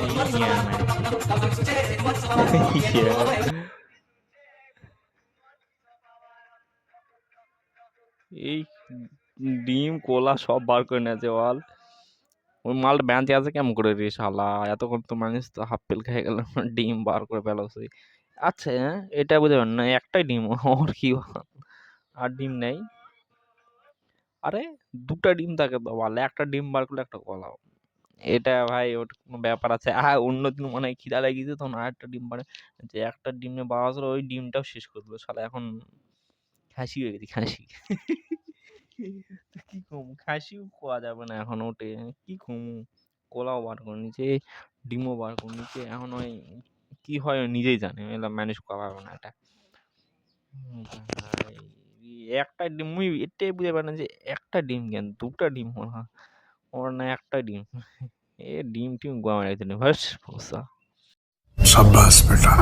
এই ডিম, কোলা সব বার করে নিয়েছে বল ওই মালটা ব্যাঁচে আছে, কেমন করে রে শালা? এতক্ষণ তো মানুষ তো হাফ পেল খেয়ে গেল, ডিম বার করে ফেলোছে আচ্ছা এটা বুঝতে পারেন না, একটাই ডিম, ওর কি? আর ডিম নেই। আরে, দুটা ডিম থাকে তো বল একটা ডিম বার করলে একটা কলাও এটা ভাই ওর কোনো ব্যাপার আছে। আর অন্য দিন মনে হয় খিদা লাগিয়েছে তখন আর একটা ডিম পারে যে একটা ডিম নিয়ে বাবা আসলো, ওই ডিমটাও শেষ করে দিল। শালা, এখন খাসি হয়ে গেছি, খাসি। কি কম খাসিও খাওয়া যাবে না এখন ওটে কি কম কোলাও বার করে নিচে, ডিমও বার করে নিচে। এখন ওই কি হয় নিজেই জানে, এলা ম্যানেজ করা পারবে না এটা। একটা ডিম এটাই বুঝতে পারি না যে একটা ডিম কেন? দুটা ডিম ওরা ওর না একটা ডিম। এ ডিম টিম গোয়া মেরে দিলেন ভাস সাব্বাস বেটা।